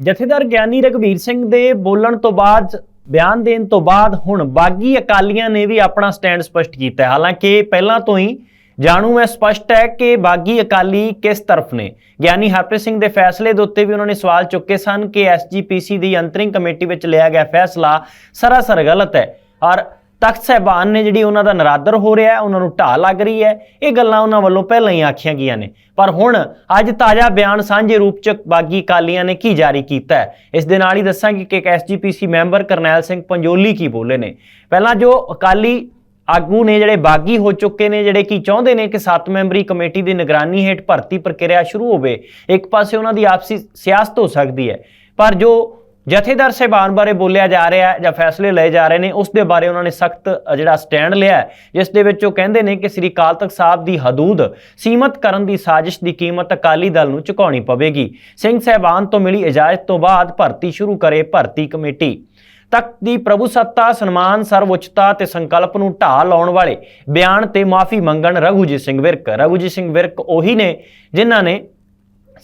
ਜਥੇਦਾਰ ਗਿਆਨੀ ਰਘਵੀਰ ਸਿੰਘ ਦੇ ਬੋਲਣ ਤੋਂ ਬਾਅਦ, ਬਿਆਨ ਦੇਣ ਤੋਂ ਬਾਅਦ ਹੁਣ ਬਾਗੀ ਅਕਾਲੀਆਂ ਨੇ ਵੀ ਆਪਣਾ ਸਟੈਂਡ ਸਪਸ਼ਟ ਕੀਤਾ ਹੈ। ਹਾਲਾਂਕਿ ਪਹਿਲਾਂ ਤੋਂ ਹੀ ਜਾਣੂ ਹੈ ਸਪਸ਼ਟ ਹੈ ਕਿ ਬਾਗੀ ਅਕਾਲੀ ਕਿਸ ਤਰਫ ਨੇ? ਗਿਆਨੀ ਹਰਪ੍ਰੀਤ ਸਿੰਘ ਦੇ ਫੈਸਲੇ ਦੇ ਉੱਤੇ ਵੀ ਉਹਨਾਂ ਨੇ ਸਵਾਲ ਚੁੱਕੇ ਸਨ ਕਿ ਐਸਜੀਪੀਸੀ ਦੀ ਅੰਤਰਿੰਗ ਕਮੇਟੀ ਵਿੱਚ ਲਿਆ ਗਿਆ ਫੈਸਲਾ ਸਰਾਸਰ ਗਲਤ ਹੈ। ਔਰ ਤਖਤ ਸਾਹਿਬਾਨ ਨੇ ਜਿਹੜੀ ਉਹਨਾਂ ਦਾ ਨਰਾਦਰ ਹੋ ਰਿਹਾ ਉਹਨਾਂ ਨੂੰ ਢਾਹ ਲੱਗ ਰਹੀ ਹੈ। ਇਹ ਗੱਲਾਂ ਉਹਨਾਂ ਵੱਲੋਂ ਪਹਿਲਾਂ ਹੀ ਆਖੀਆਂ ਗਈਆਂ ਨੇ। ਪਰ ਹੁਣ ਅੱਜ ਤਾਜ਼ਾ ਬਿਆਨ ਸਾਂਝੇ ਰੂਪ ਚ ਬਾਗੀ ਕਾਲੀਆਂ ਨੇ ਕੀ ਜਾਰੀ ਕੀਤਾ ਹੈ? ਇਸ ਦੇ ਨਾਲ ਹੀ ਦੱਸਾਂਗੇ ਕਿ ਇੱਕ ਐਸਜੀਪੀਸੀ ਮੈਂਬਰ ਕਰਨੈਲ ਸਿੰਘ ਪੰਜੋਲੀ ਕੀ ਬੋਲੇ ਨੇ। ਪਹਿਲਾਂ ਜੋ ਅਕਾਲੀ ਆਗੂ ਨੇ ਜਿਹੜੇ ਬਾਗੀ ਹੋ ਚੁੱਕੇ ਨੇ, ਜਿਹੜੇ ਕੀ ਚਾਹੁੰਦੇ ਨੇ ਕਿ 7 ਮੈਂਬਰੀ ਕਮੇਟੀ ਦੀ ਨਿਗਰਾਨੀ ਹੇਠ ਭਰਤੀ ਪ੍ਰਕਿਰਿਆ ਸ਼ੁਰੂ ਹੋਵੇ, ਇੱਕ ਪਾਸੇ ਉਹਨਾਂ ਦੀ ਆਪਸੀ ਸਿਆਸਤ ਹੋ ਸਕਦੀ ਹੈ। ਪਰ ਜੋ ਜਥੇਦਾਰ ਸਾਹਿਬਾਨ ਬਾਰੇ ਬੋਲਿਆ ਜਾ ਰਿਹਾ ਹੈ ਜਾਂ ਫੈਸਲੇ ਲਏ ਜਾ ਰਹੇ ਨੇ, ਉਸ ਦੇ ਬਾਰੇ ਉਹਨਾਂ ਨੇ ਸਖਤ ਜਿਹੜਾ ਸਟੈਂਡ ਲਿਆ ਜਿਸ ਦੇ ਵਿੱਚ ਉਹ ਕਹਿੰਦੇ ਨੇ ਕਿ ਸ੍ਰੀ ਅਕਾਲ ਤਖਤ ਸਾਹਿਬ ਦੀ ਹਦੂਦ ਸੀਮਤ ਕਰਨ ਦੀ ਸਾਜ਼ਿਸ਼ ਦੀ ਕੀਮਤ ਅਕਾਲੀ ਦਲ ਨੂੰ ਚੁਕਾਉਣੀ ਪਵੇਗੀ। ਸਿੰਘ ਸਾਹਿਬਾਨ ਤੋਂ ਮਿਲੀ ਇਜਾਜ਼ਤ ਤੋਂ ਬਾਅਦ ਭਰਤੀ ਸ਼ੁਰੂ ਕਰੇ ਭਰਤੀ ਕਮੇਟੀ। ਤਖਤ ਦੀ ਪ੍ਰਭੂ ਸੱਤਾ, ਸਨਮਾਨ, ਸਰਵਉੱਚਤਾ ਤੇ ਸੰਕਲਪ ਨੂੰ ਢਾਹ ਲਾਉਣ ਵਾਲੇ ਬਿਆਨ ਤੇ ਮਾਫੀ ਮੰਗਣ ਰਘੂਜੀਤ ਸਿੰਘ ਵਿਰਕ। ਰਘੂਜੀਤ ਸਿੰਘ ਵਿਰਕ ਉਹੀ ਨੇ ਜਿਨ੍ਹਾਂ ਨੇ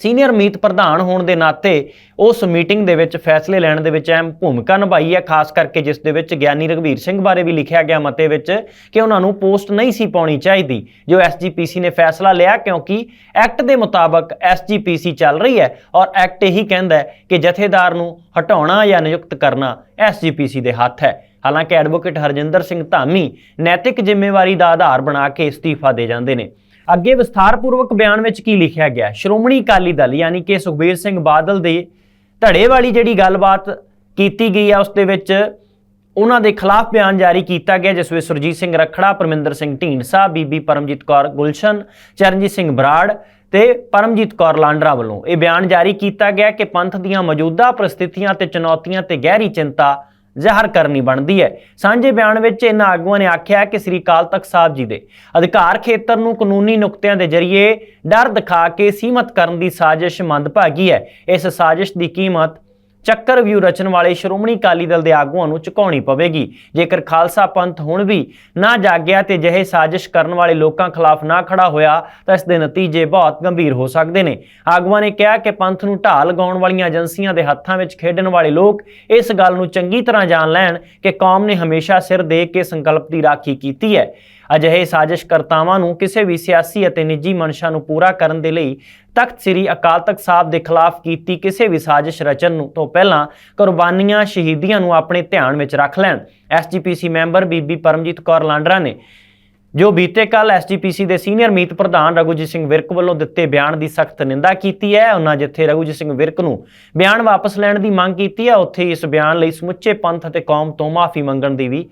ਸੀਨੀਅਰ ਮੀਤ ਪ੍ਰਧਾਨ ਹੋਣ ਦੇ ਨਾਤੇ ਉਸ ਮੀਟਿੰਗ ਦੇ ਵਿੱਚ ਫੈਸਲੇ ਲੈਣ ਦੇ ਵਿੱਚ ਅਹਿਮ ਭੂਮਿਕਾ ਨਿਭਾਈ ਹੈ, ਖਾਸ ਕਰਕੇ ਜਿਸ ਦੇ ਵਿੱਚ ਗਿਆਨੀ ਰਘਵੀਰ ਸਿੰਘ ਬਾਰੇ ਵੀ ਲਿਖਿਆ ਗਿਆ ਮਤੇ ਵਿੱਚ ਕਿ ਉਹਨਾਂ ਨੂੰ ਪੋਸਟ ਨਹੀਂ ਸੀ ਪਾਉਣੀ ਚਾਹੀਦੀ, ਜੋ ਐਸਜੀਪੀਸੀ ਨੇ ਫੈਸਲਾ ਲਿਆ ਕਿਉਂਕਿ ਐਕਟ ਦੇ ਮੁਤਾਬਕ ਐਸਜੀਪੀਸੀ ਚੱਲ ਰਹੀ ਹੈ ਔਰ ਐਕਟ ਇਹੀ ਕਹਿੰਦਾ ਹੈ ਕਿ ਜਥੇਦਾਰ ਨੂੰ ਹਟਾਉਣਾ ਜਾਂ ਨਿਯੁਕਤ ਕਰਨਾ ਐਸਜੀਪੀਸੀ ਦੇ ਹੱਥ ਹੈ। ਹਾਲਾਂਕਿ ਐਡਵੋਕੇਟ ਹਰਜਿੰਦਰ ਸਿੰਘ ਧਾਮੀ ਨੈਤਿਕ ਜ਼ਿੰਮੇਵਾਰੀ ਦਾ ਆਧਾਰ ਬਣਾ ਕੇ ਅਸਤੀਫਾ ਦੇ ਜਾਂਦੇ ਨੇ। ਅੱਗੇ ਵਿਸਥਾਰਪੂਰਵਕ ਬਿਆਨ ਵਿੱਚ ਕੀ ਲਿਖਿਆ ਗਿਆ? ਸ਼੍ਰੋਮਣੀ ਅਕਾਲੀ ਦਲ ਯਾਨੀ ਕਿ ਸੁਖਬੀਰ ਸਿੰਘ ਬਾਦਲ ਦੇ ਧੜੇ ਵਾਲੀ ਜਿਹੜੀ ਗੱਲਬਾਤ ਕੀਤੀ ਗਈ ਹੈ ਉਸ ਦੇ ਵਿੱਚ ਉਹਨਾਂ ਦੇ ਖਿਲਾਫ ਬਿਆਨ ਜਾਰੀ ਕੀਤਾ ਗਿਆ, ਜਿਸ ਵਿੱਚ ਸੁਰਜੀਤ ਸਿੰਘ ਰਖੜਾ, ਪਰਮਿੰਦਰ ਸਿੰਘ ਢੀਂਡਸਾ, ਬੀਬੀ ਪਰਮਜੀਤ ਕੌਰ ਗੁਲਸ਼ਨ, ਚਰਨਜੀਤ ਸਿੰਘ ਬਰਾੜ ਤੇ ਪਰਮਜੀਤ ਕੌਰ ਲਾਂਡਰਾ ਵੱਲੋਂ ਇਹ ਬਿਆਨ ਜਾਰੀ ਕੀਤਾ ਗਿਆ ਕਿ ਪੰਥ ਦੀਆਂ ਮੌਜੂਦਾ ਪ੍ਰਸਥਿਤੀਆਂ ਤੇ ਚੁਣੌਤੀਆਂ ਤੇ ਗਹਿਰੀ ਚਿੰਤਾ ਜ਼ਾਹਰ ਕਰਨੀ ਬਣਦੀ ਹੈ। ਸਾਂਝੇ ਬਿਆਨ ਵਿੱਚ ਇਹਨਾਂ ਆਗੂਆਂ ਨੇ ਆਖਿਆ ਕਿ ਸ੍ਰੀ ਅਕਾਲ ਤਖਤ ਸਾਹਿਬ ਜੀ ਦੇ ਅਧਿਕਾਰ ਖੇਤਰ ਨੂੰ ਕਾਨੂੰਨੀ ਨੁਕਤਿਆਂ ਦੇ ਜ਼ਰੀਏ ਡਰ ਦਿਖਾ ਕੇ ਸੀਮਤ ਕਰਨ ਦੀ ਸਾਜ਼ਿਸ਼ ਮੰਦਭਾਗੀ ਹੈ। ਇਸ ਸਾਜ਼ਿਸ਼ ਦੀ ਕੀਮਤ ਚੱਕਰ ਵਿਊ ਰਚਣ ਵਾਲੇ ਸ਼੍ਰੋਮਣੀ ਅਕਾਲੀ ਦਲ ਦੇ ਆਗੂਆਂ ਨੂੰ ਚੁਕਾਉਣੀ ਪਵੇਗੀ। ਜੇਕਰ ਖਾਲਸਾ ਪੰਥ ਹੁਣ ਵੀ ਨਾ ਜਾਗਿਆ ਤੇ ਜਿਹੇ ਸਾਜ਼ਿਸ਼ ਕਰਨ ਵਾਲੇ ਲੋਕਾਂ ਖਿਲਾਫ ਨਾ ਖੜਾ ਹੋਇਆ, ਤਾਂ ਇਸ ਦੇ ਨਤੀਜੇ ਬਹੁਤ ਗੰਭੀਰ ਹੋ ਸਕਦੇ ਨੇ। ਆਗੂਆਂ ਨੇ ਕਿਹਾ ਕਿ ਪੰਥ ਨੂੰ ਢਾਲ ਲਗਾਉਣ ਵਾਲੀਆਂ ਏਜੰਸੀਆਂ ਦੇ ਹੱਥਾਂ ਵਿੱਚ ਖੇਡਣ ਵਾਲੇ ਲੋਕ ਇਸ ਗੱਲ ਨੂੰ ਚੰਗੀ ਤਰ੍ਹਾਂ ਜਾਣ ਲੈਣ ਕਿ ਕੌਮ ਨੇ ਹਮੇਸ਼ਾ ਸਿਰ ਦੇ ਕੇ ਸੰਕਲਪ ਦੀ ਰਾਖੀ ਕੀਤੀ ਹੈ। ਅਜਿਹੇ ਸਾਜ਼ਿਸ਼ਕਰਤਾਵਾਂ ਨੂੰ ਕਿਸੇ ਵੀ ਸਿਆਸੀ ਅਤੇ ਨਿੱਜੀ ਮਨਸ਼ਾ ਨੂੰ ਪੂਰਾ ਕਰਨ ਦੇ ਲਈ ਤਖਤ ਸ੍ਰੀ ਅਕਾਲ ਤਖਤ ਸਾਹਿਬ ਦੇ ਖਿਲਾਫ ਕੀਤੀ ਕਿਸੇ ਵੀ ਸਾਜ਼ਿਸ਼ ਰਚਨ ਨੂੰ ਤੋਂ ਪਹਿਲਾਂ ਕੁਰਬਾਨੀਆਂ ਸ਼ਹੀਦੀਆਂ ਨੂੰ ਆਪਣੇ ਧਿਆਨ ਵਿੱਚ ਰੱਖ ਲੈਣ। ਐਸਜੀਪੀਸੀ ਮੈਂਬਰ ਬੀਬੀ ਪਰਮਜੀਤ ਕੌਰ ਲਾਂਡਰਾ ਨੇ ਜੋ ਬੀਤੇ ਕੱਲ ਐਸਜੀਪੀਸੀ ਦੇ ਸੀਨੀਅਰ ਮੀਤ ਪ੍ਰਧਾਨ ਰਘੁਜੀਤ ਸਿੰਘ ਵਿਰਕ ਵੱਲੋਂ ਦਿੱਤੇ ਬਿਆਨ ਦੀ ਸਖਤ ਨਿੰਦਾ ਕੀਤੀ ਹੈ। ਉਹਨਾਂ ਜਿੱਥੇ ਰਘੁਜੀਤ ਸਿੰਘ ਵਿਰਕ ਨੂੰ ਬਿਆਨ ਵਾਪਸ ਲੈਣ ਦੀ ਮੰਗ ਕੀਤੀ ਹੈ, ਉੱਥੇ ਇਸ ਬਿਆਨ ਲਈ ਸਮੁੱਚੇ ਪੰਥ ਅਤੇ ਕੌਮ ਤੋਂ ਮਾਫੀ ਮੰਗਣ ਦੀ ਵੀ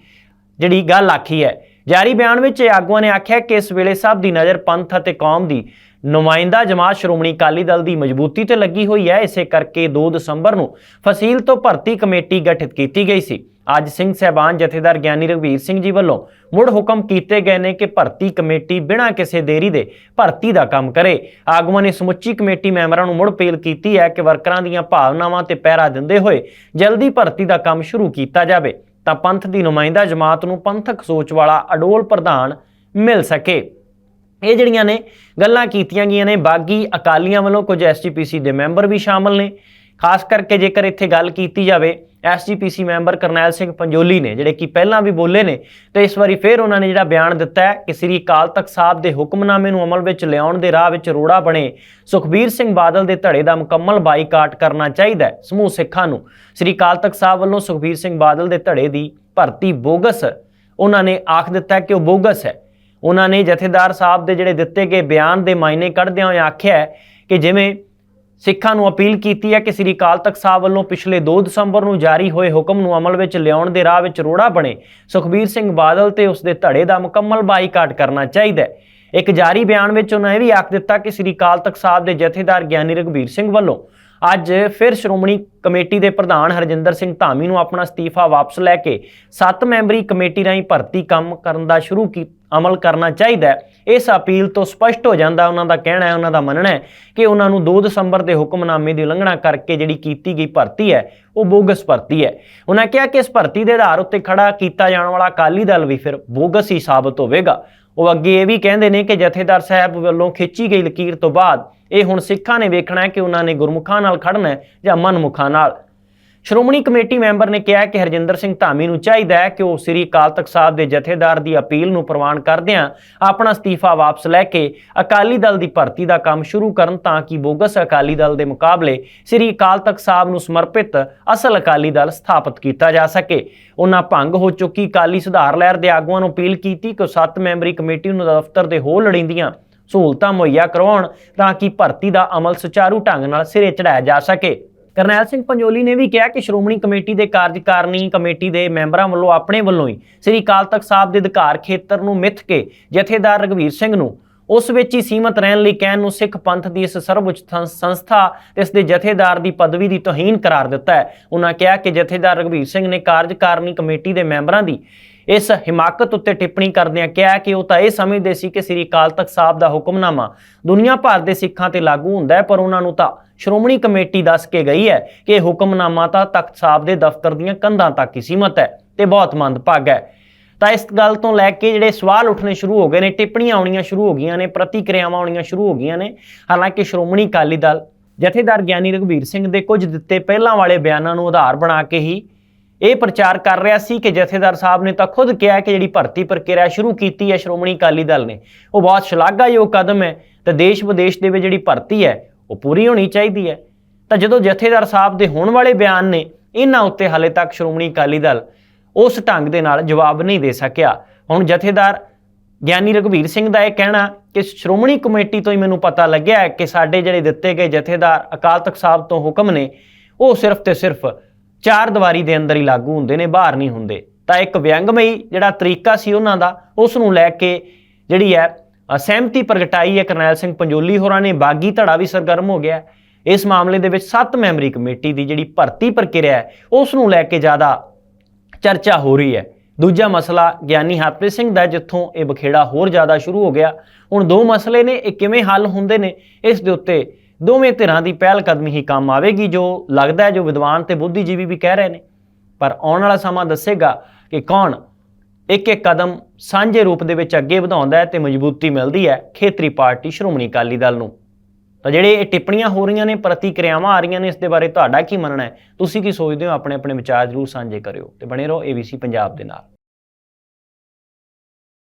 ਜਿਹੜੀ ਗੱਲ ਆਖੀ ਹੈ। ਜਾਰੀ ਬਿਆਨ ਵਿੱਚ ਇਹ ਆਗੂਆਂ ਨੇ ਆਖਿਆ ਕਿ ਇਸ ਵੇਲੇ ਸਭ ਦੀ ਨਜ਼ਰ ਪੰਥ ਅਤੇ ਕੌਮ ਦੀ। ਨੁਮਾਇੰਦਾ ਜਮਾਤ ਸ਼੍ਰੋਮਣੀ ਅਕਾਲੀ ਦਲ ਦੀ ਮਜ਼ਬੂਤੀ ਤੇ ਲੱਗੀ ਹੋਈ ਹੈ, ਇਸੇ ਕਰਕੇ 2 ਦਸੰਬਰ ਨੂੰ ਫਸੀਲ ਤੋਂ ਭਰਤੀ ਕਮੇਟੀ ਗਠਿਤ ਕੀਤੀ ਗਈ ਸੀ। ਅੱਜ ਸਿੰਘ ਸਹਿਬਾਨ ਜਥੇਦਾਰ ਗਿਆਨੀ ਰਘਵੀਰ ਸਿੰਘ ਜੀ ਵੱਲੋਂ ਮੁੜ ਹੁਕਮ ਕੀਤੇ ਗਏ ਨੇ ਕਿ ਭਰਤੀ ਕਮੇਟੀ ਬਿਨਾਂ ਕਿਸੇ ਦੇਰੀ ਦੇ ਭਰਤੀ ਦਾ ਕੰਮ ਕਰੇ। ਆਗੂਆਂ ਨੇ ਸਮੁੱਚੀ ਕਮੇਟੀ ਮੈਂਬਰਾਂ ਨੂੰ ਮੁੜ ਅਪੀਲ ਕੀਤੀ ਹੈ ਕਿ ਵਰਕਰਾਂ ਦੀਆਂ ਭਾਵਨਾਵਾਂ ਤੇ ਪਹਿਰਾ ਦਿੰਦੇ ਹੋਏ ਜਲਦੀ ਭਰਤੀ ਦਾ ਕੰਮ ਸ਼ੁਰੂ ਕੀਤਾ ਜਾਵੇ। ਤਾਂ ਪੰਥ ਦੀ ਨੁਮਾਇੰਦਾ ਜਮਾਤ ਨੂੰ ਪੰਥਕ ਸੋਚ ਵਾਲਾ ਅਡੋਲ ਪ੍ਰਧਾਨ ਮਿਲ ਸਕੇ। ਇਹ ਜਿਹੜੀਆਂ ਨੇ ਗੱਲਾਂ ਕੀਤੀਆਂ ਗਈਆਂ ਨੇ, ਬਾਗੀ ਅਕਾਲੀਆਂ ਵੱਲੋਂ ਕੁਝ ਐਸਜੀਪੀਸੀ ਦੇ ਮੈਂਬਰ ਵੀ ਸ਼ਾਮਲ ਨੇ। ਖਾਸ ਕਰਕੇ ਜੇਕਰ ਇੱਥੇ ਗੱਲ ਕੀਤੀ ਜਾਵੇ ਐਸਜੀਪੀਸੀ ਮੈਂਬਰ ਕਰਨੈਲ ਸਿੰਘ ਪੰਜੋਲੀ ਨੇ, ਜਿਹੜੇ ਕਿ ਪਹਿਲਾਂ ਵੀ ਬੋਲੇ ਨੇ, ਤੇ ਇਸ ਵਾਰੀ ਫੇਰ ਉਹਨਾਂ ਨੇ ਜਿਹੜਾ ਬਿਆਨ ਦਿੱਤਾ ਹੈ ਕਿ ਸ੍ਰੀ ਅਕਾਲ ਤਖਤ ਸਾਹਿਬ ਦੇ ਹੁਕਮਨਾਮੇ ਨੂੰ ਅਮਲ ਵਿੱਚ ਲਿਆਉਣ ਦੇ ਰਾਹ ਵਿੱਚ ਰੋੜਾ ਬਣੇ, ਸੁਖਬੀਰ ਸਿੰਘ ਬਾਦਲ ਦੇ ਧੜੇ ਦਾ ਮੁਕੰਮਲ ਬਾਈਕਾਟ ਕਰਨਾ ਚਾਹੀਦਾ ਹੈ ਸਮੂਹ ਸਿੱਖਾਂ ਨੂੰ। ਸ੍ਰੀ ਅਕਾਲ ਤਖਤ ਸਾਹਿਬ ਵੱਲੋਂ ਸੁਖਬੀਰ ਸਿੰਘ ਬਾਦਲ ਦੇ ਧੜੇ ਦੀ ਭਰਤੀ ਬੋਗਸ, ਉਹਨਾਂ ਨੇ ਆਖ ਦਿੱਤਾ ਕਿ ਉਹ ਬੋਗਸ ਹੈ। ਉਹਨਾਂ ਨੇ ਜਥੇਦਾਰ ਸਾਹਿਬ ਦੇ ਜਿਹੜੇ ਦਿੱਤੇ ਗਏ ਬਿਆਨ ਦੇ ਮਾਇਨੇ ਕੱਢਦਿਆਂ ਹੋਏ ਆਖਿਆ ਕਿ ਜਿਵੇਂ ਸਿੱਖਾਂ ਨੂੰ ਅਪੀਲ ਕੀਤੀ ਹੈ ਕਿ ਸ੍ਰੀ ਅਕਾਲ ਤਖਤ ਸਾਹਿਬ ਵੱਲੋਂ ਪਿਛਲੇ 2 ਦਸੰਬਰ ਨੂੰ ਜਾਰੀ ਹੋਏ ਹੁਕਮ ਨੂੰ ਅਮਲ ਵਿੱਚ ਲਿਆਉਣ ਦੇ ਰਾਹ ਵਿੱਚ ਰੋੜਾ ਬਣੇ। ਸੁਖਬੀਰ ਸਿੰਘ ਬਾਦਲ ਤੇ ਉਸ ਦੇ ਧੜੇ ਦਾ ਮੁਕੰਮਲ ਬਾਈਕਾਟ ਕਰਨਾ ਚਾਹੀਦਾ ਹੈ। ਇੱਕ ਜਾਰੀ ਬਿਆਨ ਵਿੱਚ ਉਹਨਾਂ ਇਹ ਵੀ ਆਖ ਦਿੱਤਾ ਕਿ ਸ੍ਰੀ ਅਕਾਲ ਤਖਤ ਸਾਹਿਬ ਦੇ ਜਥੇਦਾਰ ਗਿਆਨੀ ਰਘਬੀਰ ਸਿੰਘ ਵੱਲੋਂ ਅੱਜ ਫਿਰ ਸ਼੍ਰੋਮਣੀ ਕਮੇਟੀ ਦੇ ਪ੍ਰਧਾਨ ਹਰਜਿੰਦਰ ਸਿੰਘ ਧਾਮੀ ਨੂੰ ਆਪਣਾ ਅਸਤੀਫਾ ਵਾਪਸ ਲੈ ਕੇ 7 ਮੈਂਬਰੀ ਕਮੇਟੀ ਰਾਹੀਂ ਭਰਤੀ ਕੰਮ ਕਰਨ ਦਾ ਸ਼ੁਰੂ ਕੀ, ਅਮਲ ਕਰਨਾ ਚਾਹੀਦਾ ਇਸ ਅਪੀਲ ਤੋਂ ਸਪਸ਼ਟ ਹੋ ਜਾਂਦਾ, ਉਹਨਾਂ ਦਾ ਕਹਿਣਾ ਹੈ, ਉਹਨਾਂ ਦਾ ਮੰਨਣਾ ਹੈ ਕਿ ਉਹਨਾਂ ਨੂੰ 2 ਦਸੰਬਰ ਦੇ ਹੁਕਮਨਾਮੇ ਦੀ ਉਲੰਘਣਾ ਕਰਕੇ ਜਿਹੜੀ ਕੀਤੀ ਗਈ ਭਰਤੀ ਹੈ, ਉਹ ਬੋਗਸ ਭਰਤੀ ਹੈ। ਉਹਨਾਂ ਕਿਹਾ ਕਿ ਇਸ ਭਰਤੀ ਦੇ ਆਧਾਰ ਉੱਤੇ ਖੜਾ ਕੀਤਾ ਜਾਣ ਵਾਲਾ ਅਕਾਲੀ ਦਲ ਵੀ ਫਿਰ ਬੋਗਸ ਹੀ ਸਾਬਤ ਹੋਵੇਗਾ। ਉਹ ਅੱਗੇ ਇਹ ਵੀ ਕਹਿੰਦੇ ਨੇ ਕਿ ਜਥੇਦਾਰ ਸਾਹਿਬ ਵੱਲੋਂ ਖਿੱਚੀ ਗਈ ਲਕੀਰ ਤੋਂ ਬਾਅਦ ਇਹ ਹੁਣ ਸਿੱਖਾਂ ਨੇ ਵੇਖਣਾ ਹੈ ਕਿ ਉਹਨਾਂ ਨੇ ਗੁਰਮੁਖਾਂ ਨਾਲ ਖੜਨਾ ਹੈ ਜਾਂ ਮਨਮੁਖਾਂ ਨਾਲ। ਸ਼੍ਰੋਮਣੀ ਕਮੇਟੀ ਮੈਂਬਰ ਨੇ ਕਿਹਾ ਕਿ ਹਰਜਿੰਦਰ ਸਿੰਘ ਧਾਮੀ ਨੂੰ ਚਾਹੀਦਾ ਹੈ ਕਿ ਉਹ ਸ੍ਰੀ ਅਕਾਲ ਤਖਤ ਸਾਹਿਬ ਦੇ ਜਥੇਦਾਰ ਦੀ ਅਪੀਲ ਨੂੰ ਪ੍ਰਵਾਨ ਕਰਦਿਆਂ ਆਪਣਾ ਅਸਤੀਫਾ ਵਾਪਸ ਲੈ ਕੇ ਅਕਾਲੀ ਦਲ ਦੀ ਭਰਤੀ ਦਾ ਕੰਮ ਸ਼ੁਰੂ ਕਰਨ ਤਾਂ ਕਿ ਬੋਗਸ ਅਕਾਲੀ ਦਲ ਦੇ ਮੁਕਾਬਲੇ ਸ੍ਰੀ ਅਕਾਲ ਤਖਤ ਸਾਹਿਬ ਨੂੰ ਸਮਰਪਿਤ ਅਸਲ ਅਕਾਲੀ ਦਲ ਸਥਾਪਿਤ ਕੀਤਾ ਜਾ ਸਕੇ। ਉਹਨਾਂ ਭੰਗ ਹੋ ਚੁੱਕੀ ਅਕਾਲੀ ਸੁਧਾਰ ਲਹਿਰ ਦੇ ਆਗੂਆਂ ਨੂੰ ਅਪੀਲ ਕੀਤੀ ਕਿ ਉਹ ਸੱਤ ਮੈਂਬਰੀ ਕਮੇਟੀ ਨੂੰ ਦਫ਼ਤਰ ਦੇ ਹੋਰ ਲੜੀਂਦੀਆਂ ਸਹੂਲਤਾਂ ਮੁਹੱਈਆ ਕਰਵਾਉਣ ਤਾਂ ਕਿ ਭਰਤੀ ਦਾ ਅਮਲ ਸੁਚਾਰੂ ਢੰਗ ਨਾਲ ਸਿਰੇ ਚੜਾਇਆ ਜਾ ਸਕੇ। ਕਰਨੈਲ ਸਿੰਘ ਪੰਜੋਲੀ ਨੇ ਵੀ ਕਿਹਾ ਕਿ ਸ਼੍ਰੋਮਣੀ ਕਮੇਟੀ ਦੇ ਕਾਰਜਕਾਰਨੀ ਕਮੇਟੀ ਦੇ ਮੈਂਬਰਾਂ ਵੱਲੋਂ ਆਪਣੇ ਵੱਲੋਂ ਹੀ ਸ੍ਰੀ ਅਕਾਲ ਤਖਤ ਸਾਹਿਬ ਦੇ ਅਧਿਕਾਰ ਖੇਤਰ ਨੂੰ ਮਿੱਥ ਕੇ ਜਥੇਦਾਰ ਰਗਵੀਰ ਸਿੰਘ ਨੂੰ ਉਸ ਵਿੱਚ ਹੀ ਸੀਮਤ ਰਹਿਣ ਲਈ ਕਹਿਣ ਨੂੰ ਸਿੱਖ ਪੰਥ ਦੀ ਇਸ ਸਰਵਉੱਚ ਸੰਸਥਾ ਤੇ ਇਸ ਦੇ ਜਥੇਦਾਰ ਦੀ ਪਦਵੀ ਦੀ ਤੋਹੀਨ ਕਰਾਰ ਦਿੱਤਾ ਹੈ। ਉਹਨਾਂ ਕਿਹਾ ਕਿ ਜਥੇਦਾਰ ਰਗਵੀਰ ਸਿੰਘ ਨੇ ਕਾਰਜਕਾਰਨੀ ਕਮੇਟੀ ਦੇ ਮੈਂਬਰਾਂ ਦੀ ਇਸ ਹਿਮਾਕਤ ਉੱਤੇ ਟਿੱਪਣੀ ਕਰਦਿਆਂ ਕਿਹਾ ਕਿ ਉਹ ਤਾਂ ਇਹ ਸਮਝਦੇ ਸੀ ਕਿ ਸ੍ਰੀ ਅਕਾਲ ਤਖਤ ਸਾਹਿਬ ਦਾ ਹੁਕਮਨਾਮਾ ਦੁਨੀਆ ਭਰ ਦੇ ਸਿੱਖਾਂ ਤੇ ਲਾਗੂ ਹੁੰਦਾ ਹੈ, ਪਰ ਉਹਨਾਂ ਨੂੰ ਤਾਂ ਸ਼੍ਰੋਮਣੀ ਕਮੇਟੀ ਦੱਸ ਕੇ ਗਈ ਹੈ ਕਿ ਇਹ ਹੁਕਮਨਾਮਾ ਤਾਂ ਤਖਤ ਸਾਹਿਬ ਦੇ ਦਫ਼ਤਰ ਦੀਆਂ ਕੰਧਾਂ ਤੱਕ ਹੀ ਸੀਮਤ ਹੈ ਤੇ ਬਹੁਤ ਮੰਦਭਾਗਾ ਹੈ। ਤਾਂ ਇਸ ਗੱਲ ਤੋਂ ਲੈ ਕੇ ਜਿਹੜੇ ਸਵਾਲ ਉੱਠਣੇ ਸ਼ੁਰੂ ਹੋ ਗਏ ਨੇ, ਟਿੱਪਣੀਆਂ ਆਉਣੀਆਂ ਸ਼ੁਰੂ ਹੋ ਗਈਆਂ ਨੇ, ਪ੍ਰਤੀਕਿਰਿਆਵਾਂ ਆਉਣੀਆਂ ਸ਼ੁਰੂ ਹੋ ਗਈਆਂ ਨੇ, ਹਾਲਾਂਕਿ ਸ਼੍ਰੋਮਣੀ ਅਕਾਲੀ ਦਲ ਜਥੇਦਾਰ ਗਿਆਨੀ ਰਘਬੀਰ ਸਿੰਘ ਦੇ ਕੁਝ ਦਿੱਤੇ ਪਹਿਲਾਂ ਵਾਲੇ ਬਿਆਨਾਂ ਨੂੰ ਆਧਾਰ ਬਣਾ ਕੇ ਹੀ ਇਹ ਪ੍ਰਚਾਰ ਕਰ ਰਿਹਾ ਸੀ ਕਿ ਜਥੇਦਾਰ ਸਾਹਿਬ ਨੇ ਤਾਂ ਖੁਦ ਕਿਹਾ ਕਿ ਜਿਹੜੀ ਭਰਤੀ ਪ੍ਰਕਿਰਿਆ ਸ਼ੁਰੂ ਕੀਤੀ ਹੈ, ਸ਼੍ਰੋਮਣੀ ਅਕਾਲੀ ਦਲ ਨੇ। ਉਹ ਬਹੁਤ ਸ਼ਲਾਘਾਯੋਗ ਕਦਮ ਹੈ ਤੇ ਦੇਸ਼ ਵਿਦੇਸ਼ ਦੇ ਵਿੱਚ ਜਿਹੜੀ ਭਰਤੀ ਹੈ, ਉਹ ਪੂਰੀ ਹੋਣੀ ਚਾਹੀਦੀ ਹੈ। ਤਾਂ ਜਦੋਂ ਜਥੇਦਾਰ ਸਾਹਿਬ ਦੇ ਹੋਣ ਵਾਲੇ ਬਿਆਨ ਨੇ, ਇਹਨਾਂ ਉੱਤੇ ਹਾਲੇ ਤੱਕ ਸ਼੍ਰੋਮਣੀ ਅਕਾਲੀ ਦਲ ਉਸ ਢੰਗ ਦੇ ਨਾਲ ਜਵਾਬ ਨਹੀਂ ਦੇ ਸਕਿਆ। ਹੁਣ ਜਥੇਦਾਰ ਗਿਆਨੀ ਰਘਵੀਰ ਸਿੰਘ ਦਾ ਇਹ ਕਹਿਣਾ ਕਿ ਸ਼੍ਰੋਮਣੀ ਕਮੇਟੀ ਤੋਂ ਹੀ ਮੈਨੂੰ ਪਤਾ ਲੱਗਿਆ ਕਿ ਸਾਡੇ ਜਿਹੜੇ ਦਿੱਤੇ ਗਏ ਜਥੇਦਾਰ ਅਕਾਲ ਤਖਤ ਸਾਹਿਬ ਤੋਂ ਹੁਕਮ ਨੇ, ਉਹ ਸਿਰਫ ਤੇ ਸਿਰਫ ਚਾਰ ਦੀਵਾਰੀ ਦੇ ਅੰਦਰ ਹੀ ਲਾਗੂ ਹੁੰਦੇ ਨੇ, ਬਾਹਰ ਨਹੀਂ ਹੁੰਦੇ। ਤਾਂ ਇੱਕ ਵਿਅੰਗਮਈ ਜਿਹੜਾ ਤਰੀਕਾ ਸੀ ਉਹਨਾਂ ਦਾ, ਉਸ ਨੂੰ ਲੈ ਕੇ ਜਿਹੜੀ ਹੈ ਸਹਿਮਤੀ ਪ੍ਰਗਟਾਈ ਹੈ ਕਰਨੈਲ ਸਿੰਘ ਪੰਜੋਲੀ ਹੋਰਾਂ ਨੇ। ਬਾਗੀ ਧੜਾ ਵੀ ਸਰਗਰਮ ਹੋ ਗਿਆ। ਇਸ ਮਾਮਲੇ ਦੇ ਵਿੱਚ 7 ਮੈਂਬਰੀ ਕਮੇਟੀ ਦੀ ਜਿਹੜੀ ਭਰਤੀ ਪ੍ਰਕਿਰਿਆ ਹੈ, ਉਸ ਨੂੰ ਲੈ ਕੇ ਜ਼ਿਆਦਾ ਚਰਚਾ ਹੋ ਰਹੀ ਹੈ। ਦੂਜਾ ਮਸਲਾ ਗਿਆਨੀ ਹਰਪ੍ਰੀਤ ਸਿੰਘ ਦਾ, ਜਿੱਥੋਂ ਇਹ ਬਖੇੜਾ ਹੋਰ ਜ਼ਿਆਦਾ ਸ਼ੁਰੂ ਹੋ ਗਿਆ। ਹੁਣ ਦੋ ਮਸਲੇ ਨੇ, ਇਹ ਕਿਵੇਂ ਹੱਲ ਹੁੰਦੇ ਨੇ, ਇਸ ਦੇ ਉੱਤੇ ਦੋਵੇਂ ਧਿਰਾਂ ਦੀ ਪਹਿਲ ਕਦਮੀ ਹੀ ਕੰਮ ਆਵੇਗੀ, ਜੋ ਲੱਗਦਾ ਹੈ, ਜੋ ਵਿਦਵਾਨ ਤੇ ਬੁੱਧੀਜੀਵੀ ਵੀ ਕਹਿ ਰਹੇ ਨੇ। ਪਰ ਆਉਣ ਵਾਲਾ ਸਮਾਂ ਦੱਸੇਗਾ ਕਿ ਕੌਣ ਇੱਕ ਇੱਕ ਕਦਮ ਸਾਂਝੇ ਰੂਪ ਦੇ ਵਿੱਚ ਅੱਗੇ ਵਧਾਉਂਦਾ ਹੈ ਤੇ ਮਜ਼ਬੂਤੀ ਮਿਲਦੀ ਹੈ ਖੇਤਰੀ ਪਾਰਟੀ ਸ਼੍ਰੋਮਣੀ ਅਕਾਲੀ ਦਲ ਨੂੰ। ਤਾਂ ਜਿਹੜੇ ਇਹ ਟਿੱਪਣੀਆਂ ਹੋ ਰਹੀਆਂ ਨੇ, ਪ੍ਰਤੀਕਿਰਿਆਵਾਂ ਆ ਰਹੀਆਂ ਨੇ, ਇਸ ਦੇ ਬਾਰੇ ਤੁਹਾਡਾ ਕੀ ਮੰਨਣਾ ਹੈ? ਤੁਸੀਂ ਕੀ ਸੋਚਦੇ ਹੋ? ਆਪਣੇ ਆਪਣੇ ਵਿਚਾਰ ਜ਼ਰੂਰ ਸਾਂਝੇ ਕਰਿਓ ਤੇ ਬਣੇ ਰਹੋ ABC ਪੰਜਾਬ ਦੇ ਨਾਲ।